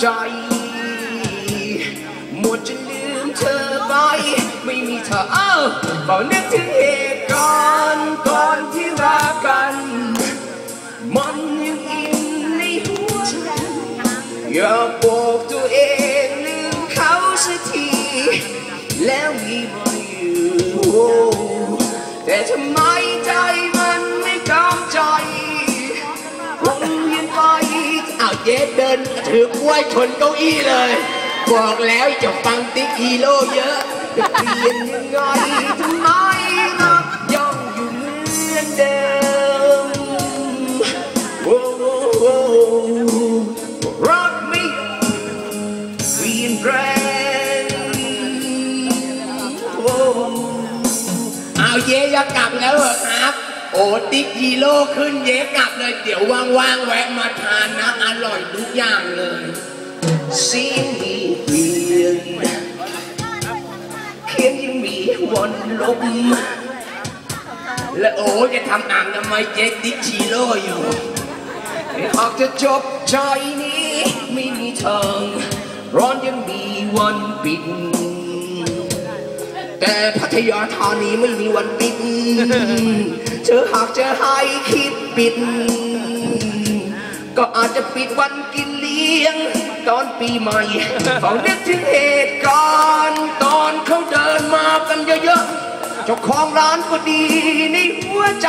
ใจ หมดจะลืมเธอไป ไม่มีเธอเอ้าเฝ้านึกถึงเหตุการณ์ก่อนที่รักกัน มันยังอินในหัวใจอย่าบอกตัวเองลืมเขาสักที แล้วมีมาอยู่แต่ทำไมใจ นถือกล้วยชนเก้าอี้เลย บอกแล้วจะฟังติ๊กฮีโร่เยอะจะเปลี่ยนยังไงทำไมรักยังอยู่เหมือนเดิมโอ้โหรักม่เปลี่ยนแปลงโอ้เอาเย่อยากกลับแล้วเหรอครับ โอ้ติ๊กฮีโร่ขึ้นเย่กลับเลย เดี๋ยวว่างๆแวะมาทาน อย่างเลยสิ่งมีเปลี่ยนเพียงยังมีวันลมและโอ้จะทำอ่างทำไมเจ๊ติ๊กชีโร่อยู่หากจะจบใจนี้ไม่มีทางร้อนยังมีวันปิด แต่พัทยาธานีไม่มีวันปิดเธอหากจะให้คิดปิด ก็อาจจะปิดวันกินเลี้ยง ตอนปีใหม่เฝ้านึกถึงเหตุการณ์ตอนเขาเดินมากันเยอะๆเจ้าของร้านก็ดีในหัวใจ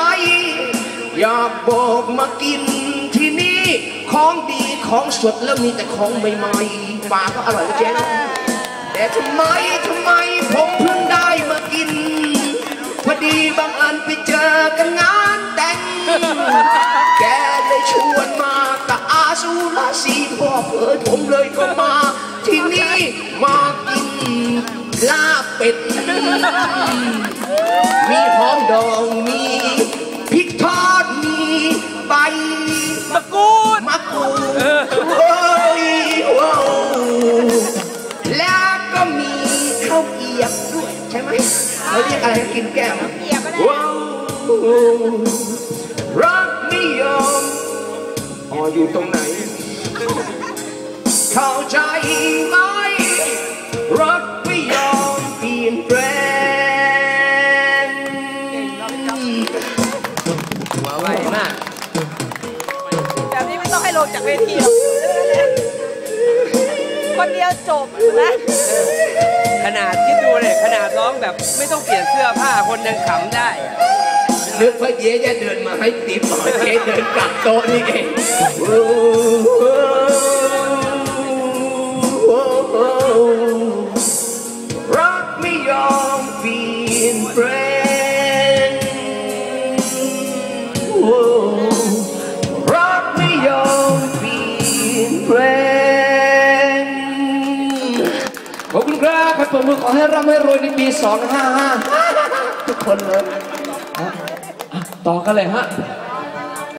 อยากบอกมากินที่นี่ของดีของสดแล้วมีแต่ของใหม่ๆปลาก็อร่อยนะเจ๊แต่ทำไมทำไมผม สุราสีพ่อเผยผมเลยก็มา ที่นี่มากินลาบเป็ด มีหอมดองมีพริกทอดมีใบมะกรูดมะกรูดโอ้ยว้าวแล้วก็มีข้าวเกรียบด้วยใช่ไหมเขาเรียกอะไรนะกินแก้มเกียบก็ได้ว้ อ๋ออยู่ตรงไหน เข้าใจไหมรักไม่ยอมเปลี่ยนแปลงหัวไวมาก แบบนี้ไม่ต้องให้ลงจากเวทีหรอกคนเดียวจบนะขนาดคิดดูเลยขนาดร้องแบบไม่ต้องเปลี่ยนเสื้อผ้าคนยังขำได้อะ นึกว่าเย้จะเดินมาให้ติ๊บหน่อยเจ๊เดินกลับโต๊ะนี่เองโอ้โหรักไม่ยอมเปลี่ยนแปลงโอ้รักไม่ยอมเปลี่ยนแปลงขอบคุณครับครับผมมือขอให้ร่ำให้รวยในปี 255ทุกคนเลย ต่อกันเลยฮะ